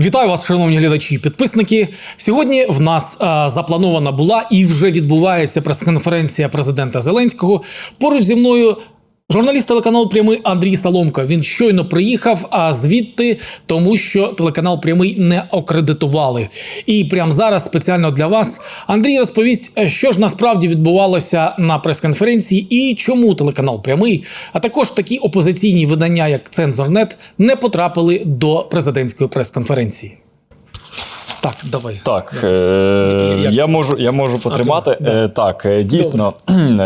Вітаю вас, шановні глядачі і підписники. Сьогодні в нас е, запланована була і вже відбувається прес-конференція президента Зеленського. Поруч зі мною журналіст телеканалу Прямий Андрій Соломко. Він щойно приїхав, а звідти тому, що телеканал Прямий не акредитували. І прямо зараз спеціально для вас Андрій розповість, е, що ж насправді відбувалося на прес-конференції і чому телеканал Прямий, а також такі опозиційні видання, як Цензорнет, не потрапили до президентської прес-конференції. Так, давай. Так, е, я можу, я можу потримати. Е, Так, е, дійсно,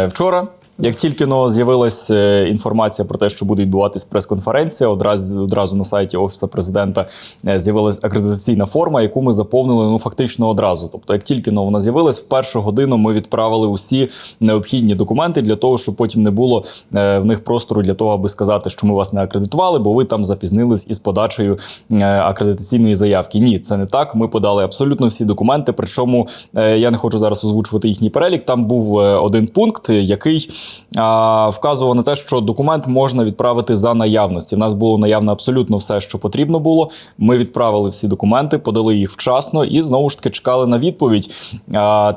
вчора. Як тільки но з'явилась е, інформація про те, що буде відбуватись прес-конференція, одразу одразу на сайті офісу президента е, з'явилась акредитаційна форма, яку ми заповнили ну фактично одразу. Тобто, як тільки но вона з'явилась, в першу годину ми відправили усі необхідні документи для того, щоб потім не було е, в них простору для того, аби сказати, що ми вас не акредитували, бо ви там запізнились із подачею акредитаційної заявки. Ні, це не так. Ми подали абсолютно всі документи. Причому я не хочу зараз озвучувати їхній перелік. Там був один пункт, який вказував на те, що документ можна відправити за наявності. В нас було наявно абсолютно все, що потрібно було. Ми відправили всі документи, подали їх вчасно і знову ж таки чекали на відповідь.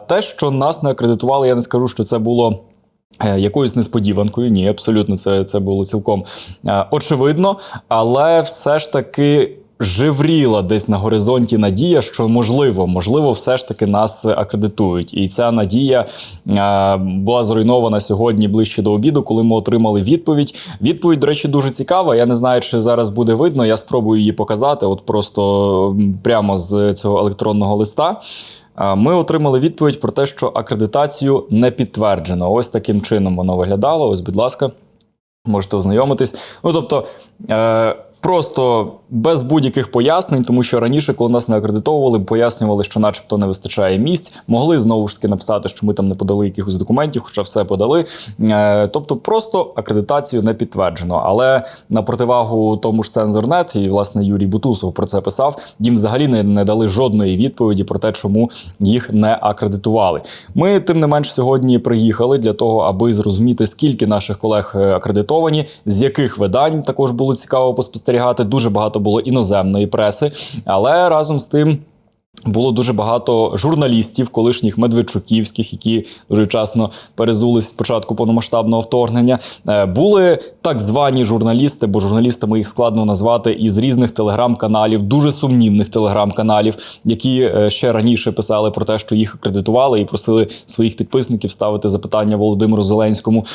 Те, що нас не акредитували, я не скажу, що це було. е, Якоюсь несподіванкою, ні, абсолютно, це, це було цілком е, очевидно, але все ж таки живріла десь на горизонті надія, що можливо, можливо, все ж таки нас акредитують. І ця надія е, була зруйнована сьогодні ближче до обіду, коли ми отримали відповідь. Відповідь, до речі, дуже цікава. Я не знаю, чи зараз буде видно. Я спробую її показати, от просто прямо з цього електронного листа. Е, Ми отримали відповідь про те, що акредитацію не підтверджено. Ось таким чином воно виглядало. Ось, будь ласка, можете ознайомитись. Ну тобто. Е- Просто без будь-яких пояснень, тому що раніше, коли нас не акредитовували, пояснювали, що, начебто, не вистачає місць. Могли знову ж таки написати, що ми там не подали якихось документів, хоча все подали. Е, тобто, просто акредитацію не підтверджено. Але на противагу тому ж цензорнет, і власне Юрій Бутусов про це писав. Їм взагалі не, не дали жодної відповіді про те, чому їх не акредитували. Ми тим не менш сьогодні приїхали для того, аби зрозуміти, скільки наших колег е, акредитовані, з яких видань також було цікаво поспостерігати. Дуже багато було іноземної преси, але разом з тим. Було дуже багато журналістів, колишніх медведчуківських, які дуже вчасно перезулись від початку повномасштабного вторгнення. Е, Були так звані журналісти, бо журналістами їх складно назвати із різних телеграм-каналів, дуже сумнівних телеграм-каналів, які е, ще раніше писали про те, що їх акредитували і просили своїх підписників ставити запитання Володимиру Зеленському.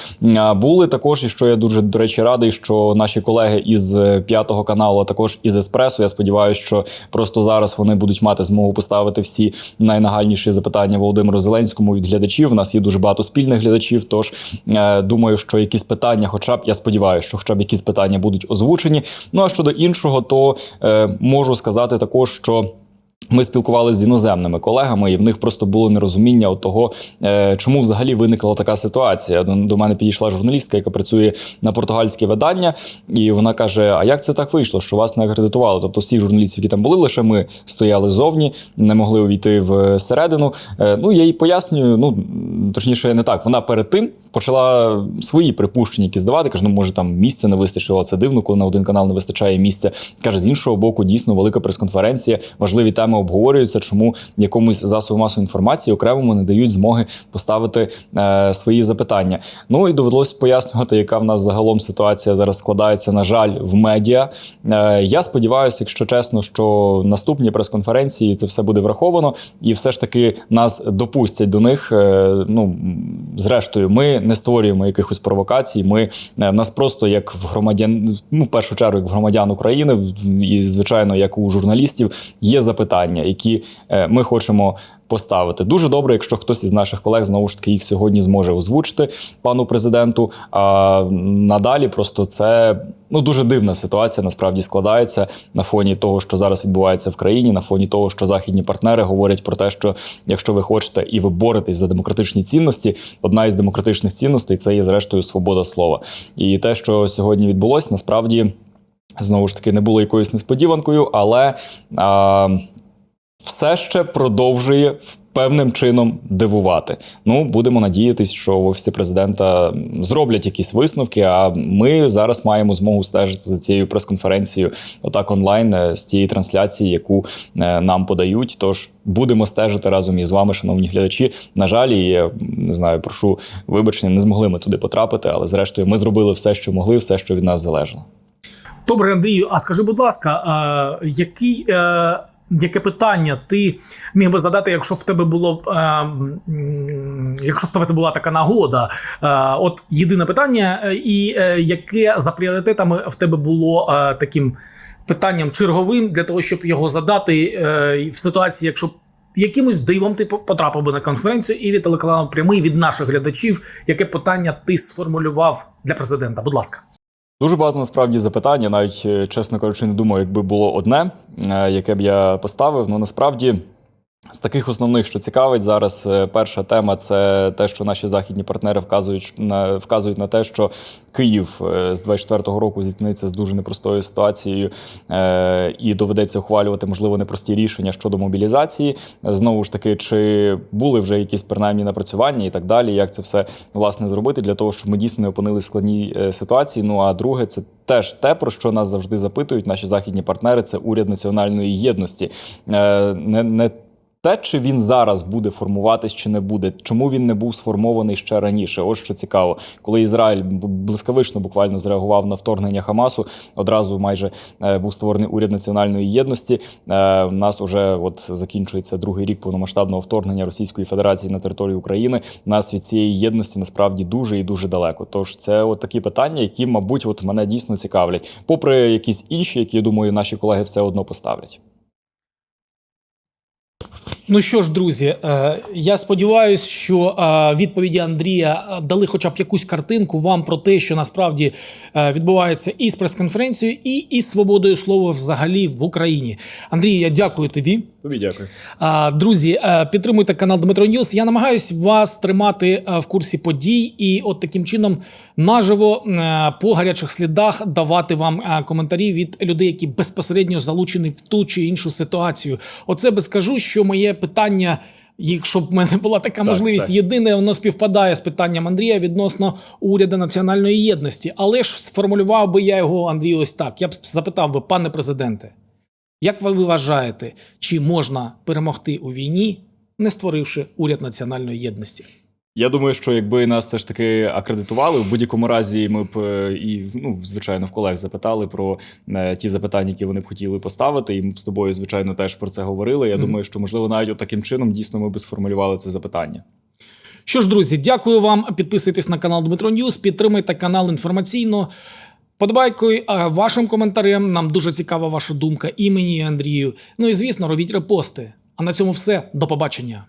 Були також, і що я дуже до речі радий, що наші колеги із е, п'ятого каналу, а також із Еспресо. Я сподіваюся, що просто зараз вони будуть мати змогу поставити всі найнагальніші запитання Володимиру Зеленському від глядачів. У нас є дуже багато спільних глядачів. Тож е, думаю, що якісь питання, хоча б я сподіваюся, що хоча б якісь питання будуть озвучені. Ну а щодо іншого, то е, можу сказати також, що. Ми спілкувалися з іноземними колегами, і в них просто було нерозуміння того, е, чому взагалі виникла така ситуація. До, мене підійшла журналістка, яка працює на португальське видання, і вона каже: А як це так вийшло, що вас не акредитували? Тобто, всі журналістів, які там були, лише ми стояли зовні, не могли увійти в середину. Е, ну я їй пояснюю. Ну точніше, не так. Вона перед тим почала свої припущення, які здавати. каже, ну може там місця не вистачило. Це дивно, коли на один канал не вистачає місця. Каже, з іншого боку, дійсно велика прес-конференція, важливі теми обговорюються, чому якомусь засобу масової інформації окремому не дають змоги поставити е, свої запитання. Ну і довелося пояснювати, яка в нас загалом ситуація зараз складається, на жаль, в медіа. Е, я сподіваюся, якщо чесно, що наступні прес-конференції це все буде враховано, і все ж таки нас допустять до них. Е, ну зрештою, ми не створюємо якихось провокацій. Ми е, нас просто як в громадян, ну в першу чергу, як в громадян України, і звичайно, як у журналістів, є запитання, які е, ми хочемо поставити. Дуже добре, якщо хтось із наших колег знову ж таки їх сьогодні зможе озвучити пану президенту. А надалі просто це ну дуже дивна ситуація насправді складається на фоні того, що зараз відбувається в країні, на фоні того, що західні партнери говорять про те, що якщо ви хочете і ви боретесь за демократичні цінності, одна із демократичних цінностей це є зрештою свобода слова. І те, що сьогодні відбулось, насправді. Знову ж таки, не було якоюсь несподіванкою, але а, все ще продовжує певним чином дивувати. Ну, будемо надіятись, що в офісі президента зроблять якісь висновки. А ми зараз маємо змогу стежити за цією прес-конференцією, отак онлайн е, з тієї трансляції, яку е, нам подають. Тож будемо стежити разом із вами, шановні глядачі. На жаль, я не знаю, прошу вибачення, не змогли ми туди потрапити, але зрештою ми зробили все, що могли, все, що від нас залежало. Добре, Андрію, а скажи, будь ласка, а, який, е, яке питання ти міг би задати, якщо в тебе було е, якщо в тебе була така нагода? Е, от єдине питання, е, і е, яке за пріоритетами в тебе було е, таким питанням черговим для того, щоб його задати е, в ситуації, якщо якимось дивом ти потрапив би на конференцію і від телеканалу прямий від наших глядачів, яке питання ти сформулював для президента? Будь ласка. Дуже багато насправді запитань. Я навіть, е, чесно кажучи, не думаю, якби було одне, е, яке б я поставив. Ну насправді. З таких основних, що цікавить зараз, е, перша тема це те, що наші західні партнери вказують на вказують на те, що Київ е, з 24-го року зіткнеться з дуже непростою ситуацією е, і доведеться ухвалювати можливо непрості рішення щодо мобілізації. Знову ж таки, чи були вже якісь принаймні напрацювання і так далі, як це все власне зробити для того, щоб ми дійсно не опинилися в складній е, ситуації. Ну а друге, це теж те, про що нас завжди запитують наші західні партнери. Це уряд національної єдності. Е, Не, не те, чи він зараз буде формуватись, чи не буде, чому він не був сформований ще раніше? Ось що цікаво, коли Ізраїль блискавично буквально зреагував на вторгнення Хамасу, одразу майже е, був створений уряд національної єдності. Е, у нас уже от закінчується другий рік повномасштабного вторгнення Російської Федерації на територію України. Нас від цієї єдності насправді дуже і дуже далеко. Тож це от такі питання, які, мабуть, от мене дійсно цікавлять, попри якісь інші, які я думаю, наші колеги все одно поставлять. Ну що ж, друзі, е, я сподіваюся, що е, відповіді Андрія дали хоча б якусь картинку вам про те, що насправді е, відбувається і з прес-конференцією, і із свободою слова взагалі в Україні. Андрій, я дякую тобі. Тобі дякую. Друзі, підтримуйте канал Дмитро Ньюс. Я намагаюсь вас тримати в курсі подій, і от таким чином наживо по гарячих слідах давати вам коментарі від людей, які безпосередньо залучені в ту чи іншу ситуацію. Оце би скажу, що моє питання. Якщо б в мене була така Так, можливість, так. єдине воно співпадає з питанням Андрія відносно уряду національної єдності. Але ж сформулював би я його Андрію ось так. Я б запитав би, пане президенте, як ви вважаєте, чи можна перемогти у війні, не створивши уряд національної єдності? Я думаю, що якби нас все ж таки акредитували, в будь-якому разі ми б е, і ну, звичайно в колег запитали про е, ті запитання, які вони б хотіли поставити. І ми б з тобою, звичайно, теж про це говорили. Я Мгм. думаю, що можливо навіть от таким чином дійсно ми б сформулювали це запитання. Що ж, друзі, дякую вам. Підписуйтесь на канал Дмитро Ньюс, підтримайте канал інформаційно. Подбайкою вашим коментарем. Нам дуже цікава ваша думка і мені, і Андрію. Ну і звісно, робіть репости. А на цьому все. До побачення.